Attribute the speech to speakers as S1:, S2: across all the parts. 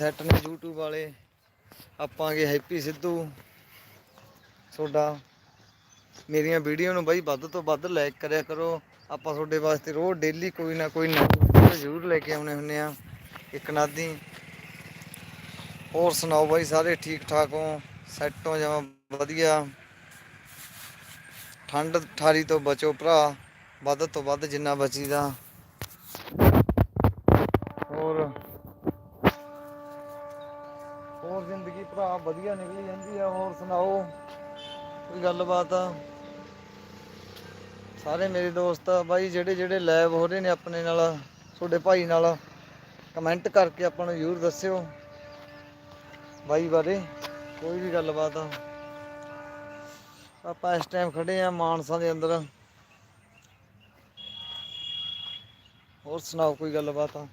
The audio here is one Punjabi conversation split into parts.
S1: ਸੈੱਟ ਨੇ YouTube ਵਾਲੇ। ਆਪਾਂ ਗਏ ਹੈਪੀ ਸਿੱਧੂ, ਤੁਹਾਡਾ। ਮੇਰੀਆਂ ਵੀਡੀਓ ਨੂੰ ਬਾਈ ਵੱਧ ਤੋਂ ਵੱਧ ਲਾਈਕ ਕਰਿਆ ਕਰੋ। ਆਪਾਂ ਤੁਹਾਡੇ ਵਾਸਤੇ ਰੋਜ਼ ਡੇਲੀ ਕੋਈ ਨਾ ਕੋਈ ਨਵੀਂ ਜ਼ਰੂਰ ਲੈ ਕੇ ਆਉਣੇ ਹੁੰਨੇ ਆ। ਇੱਕ ਨਾਦੀ। ਹੋਰ ਸੁਣਾਓ ਬਾਈ, ਸਾਰੇ ਠੀਕ ਠਾਕ ਹੋ? ਸੈੱਟ ਹੋ ਜਾਵਾਂ ਵਧੀਆ। ਠੰਡ ਠਾਰੀ ਤੋਂ ਬਚੋ ਭਰਾ। ਵੱਧ ਤੋਂ ਵੱਧ ਜਿੰਨਾ ਬਚੀਦਾ। ਹੋਰ? ਹੋਰ ਜ਼ਿੰਦਗੀ ਭਰਾ ਵਧੀਆ ਨਿਕਲੀ ਜਾਂਦੀ ਆ, ਹੋਰ ਸੁਣਾਓ? ਕੋਈ ਗੱਲਬਾਤ? ਆ ਸਾਰੇ ਮੇਰੇ ਦੋਸਤ ਆ, ਬਾਈ ਜਿਹੜੇ ਜਿਹੜੇ ਲਾਈਵ ਹੋ ਰਹੇ ਨੇ ਆਪਣੇ ਨਾਲ, ਤੁਹਾਡੇ ਭਾਈ ਨਾਲ ਕਮੈਂਟ ਕਰਕੇ ਆਪਾਂ ਨੂੰ ਜ਼ਰੂਰ ਦੱਸਿਓ। ਬਾਈ ਬਾਰੇ ਕੋਈ ਵੀ ਗੱਲਬਾਤ ਆ। ਆਪਾਂ ਇਸ ਟਾਈਮ ਖੜੇ ਆ ਮਾਨਸਾ ਦੇ ਅੰਦਰ। ਹੋਰ ਸੁਣਾਓ ਕੋਈ ਗੱਲਬਾਤ ਆ?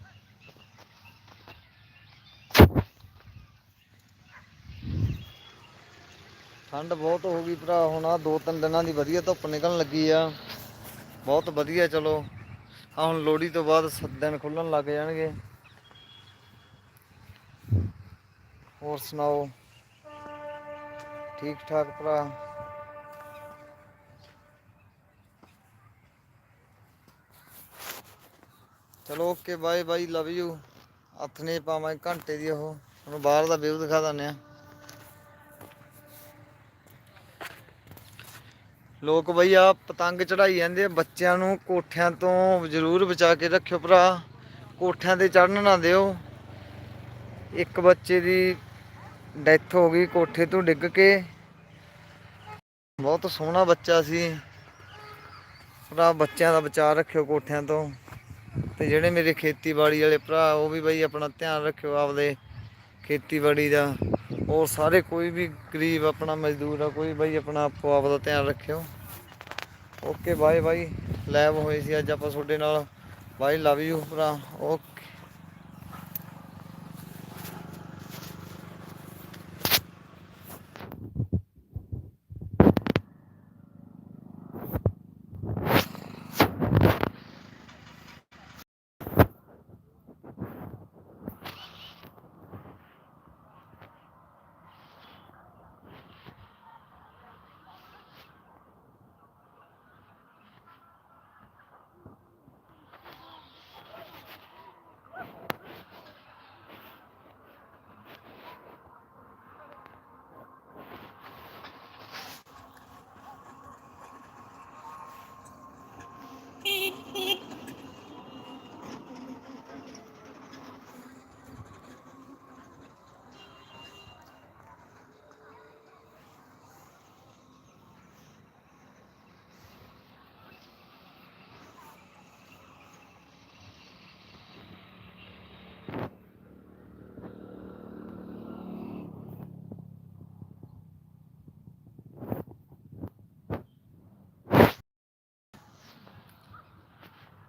S1: ਠੰਡ ਬਹੁਤ ਹੋ ਗਈ ਭਰਾ, ਹੁਣ ਆ ਦੋ ਤਿੰਨ ਦਿਨਾਂ ਦੀ ਵਧੀਆ ਧੁੱਪ ਨਿਕਲਣ ਲੱਗੀ ਆ। ਬਹੁਤ ਵਧੀਆ, ਚਲੋ। ਆ ਹੁਣ ਲੋਹੜੀ ਤੋਂ ਬਾਅਦ ਸ- ਦਿਨ ਖੁੱਲਣ ਲੱਗ ਜਾਣਗੇ। ਹੋਰ ਸੁਣਾਓ? ਠੀਕ ਠਾਕ ਭਰਾ? ਚਲੋ, okay bye by love you. ਹੱਥ ਨੇ ਪਾਵਾਂ ਘੰਟੇ ਦੀ ਉਹ। ਤੁਹਾਨੂੰ ਬਾਹਰ ਦਾ ਵਿਊ ਦਿਖਾ ਦਿੰਦੇ ਆ। ਲੋਕ ਬਈ ਆ ਪਤੰਗ ਚੜਾਈ ਜਾਂਦੇ ਆ, ਬੱਚਿਆਂ ਨੂੰ ਕੋਠਿਆਂ ਤੋਂ ਜ਼ਰੂਰ ਬਚਾ ਕੇ ਰੱਖਿਓ ਭਰਾ। ਕੋਠਿਆਂ ਤੇ ਚੜਨ ਨਾ ਦਿਓ। ਇੱਕ ਬੱਚੇ ਦੀ ਡੈਥ ਹੋ ਗਈ, ਕੋਠੇ ਤੋਂ ਡਿੱਗ ਕੇ। ਬਹੁਤ ਸੋਹਣਾ ਬੱਚਾ ਸੀ। ਭਰਾ, ਬੱਚਿਆਂ ਦਾ ਬਚਾਅ ਰੱਖਿਓ ਕੋਠਿਆਂ ਤੋਂ। ਤੇ ਜਿਹੜੇ ਮੇਰੇ ਖੇਤੀਬਾੜੀ ਵਾਲੇ ਭਰਾ, ਉਹ ਵੀ ਬਈ ਆਪਣਾ ਧਿਆਨ ਰੱਖਿਓ ਆਪਦੇ ਖੇਤੀਬਾੜੀ ਦਾ। ਹੋਰ ਸਾਰੇ ਕੋਈ ਵੀ ਗਰੀਬ ਆਪਣਾ ਮਜ਼ਦੂਰ ਆ, ਕੋਈ ਬਾਈ ਆਪਣਾ ਆਪੋ ਆਪ ਦਾ ਧਿਆਨ ਰੱਖਿਓ। ਓਕੇ ਬਾਏ ਬਾਈ ਲੈਬ ਹੋਏ ਸੀ, ਅੱਜ ਆਪਾਂ ਤੁਹਾਡੇ ਨਾਲ। ਬਾਈ ਲਵ ਯੂ ਭਰਾ। ਓਕੇ